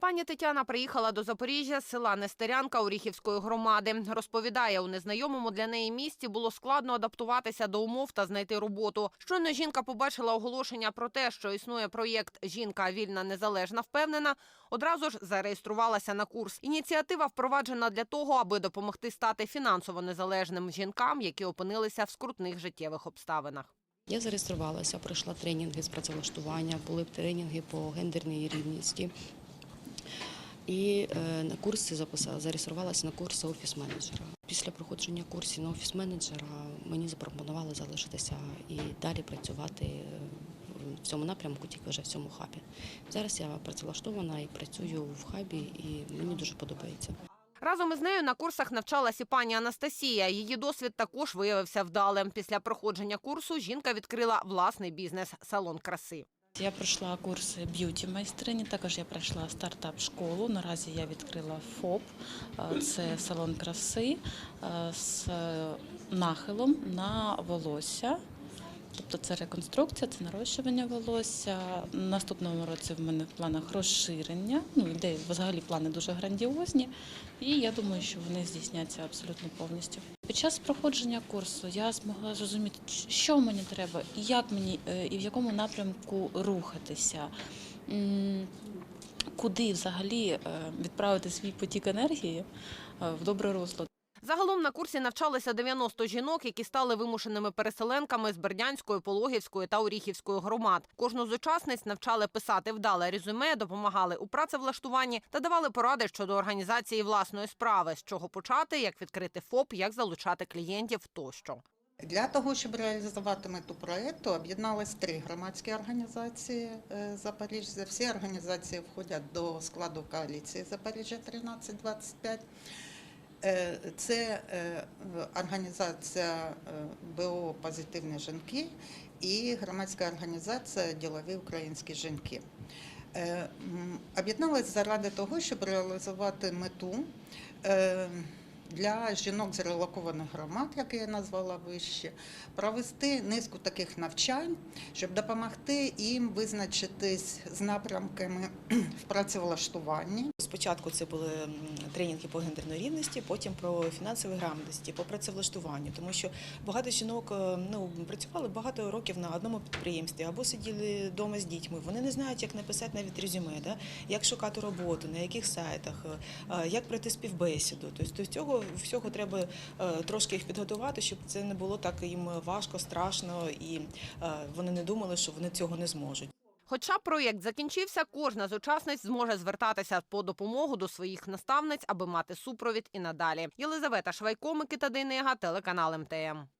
Пані Тетяна приїхала до Запоріжжя з села Нестерянка Оріхівської громади. Розповідає, у незнайомому для неї місті було складно адаптуватися до умов та знайти роботу. Щойно жінка побачила оголошення про те, що існує проєкт Жінка вільна, незалежна, впевнена. Одразу ж зареєструвалася на курс. Ініціатива впроваджена для того, аби допомогти стати фінансово незалежним жінкам, які опинилися в скрутних життєвих обставинах. Я зареєструвалася, пройшла тренінги з працевлаштування, були тренінги по гендерній рівності. І е, на курси записала, зареєструвалася на курси офіс-менеджера. Після проходження курсів на офіс-менеджера мені запропонували залишитися і далі працювати е, в цьому напрямку, тільки вже в цьому хабі. Зараз я працевлаштована і працюю в хабі, і мені дуже подобається. Разом із нею на курсах навчалась і пані Анастасія. Її досвід також виявився вдалим. Після проходження курсу жінка відкрила власний бізнес салон краси. Я пройшла курси б'юті майстрині. Також я пройшла стартап-школу. Наразі я відкрила ФОП, е, це салон краси е, з нахилом на волосся. Тобто це реконструкція, це нарощування волосся. Наступному році в мене в планах розширення. Ну, ідеї взагалі плани дуже грандіозні, і я думаю, що вони здійсняться абсолютно повністю. Під час проходження курсу я змогла зрозуміти, що мені треба, як мені е, і в якому напрямку рухатися. Куди взагалі е, відправити свій потік енергії е, в добре русло. Загалом на курсі навчалися 90 жінок, які стали вимушеними переселенками з Бердянської, Пологівської та Оріхівської громад. Кожну з учасниць навчали писати вдале резюме, допомагали у працевлаштуванні та давали поради щодо організації власної справи, з чого почати, як відкрити ФОП, як залучати клієнтів тощо. Для того, щоб реалізувати мету проєкту, об'єднались три громадські організації е, Запоріжжя. Всі організації входять до складу коаліції Запоріжжя 1325. Е, Це е, організація е, БО Позитивні жінки і громадська організація Ділові українські жінки. Об'єдналися заради того, щоб реалізувати мету для жінок з релокованих громад, як я назвала вище, провести низку таких навчань, щоб допомогти їм визначитись з напрямками в працевлаштуванні. Спочатку це були тренінги по гендерній рівності, потім про фінансові грамотності, по працевлаштуванню, тому що багато жінок е, ну, працювали багато років на одному підприємстві або сиділи вдома з дітьми. Вони не знають, як написати навіть резюме, да? як шукати роботу, на яких сайтах, е, е, як пройти співбесіду. Тобто до цього всього треба е, трошки їх підготувати, щоб це не було так їм важко, страшно, і е, вони не думали, що вони цього не зможуть. Хоча проєкт закінчився, кожна з учасниць зможе звертатися по допомогу до своїх наставниць, аби мати супровід і надалі. Єлизавета Швайко, Микита Дейнега, телеканал МТМ.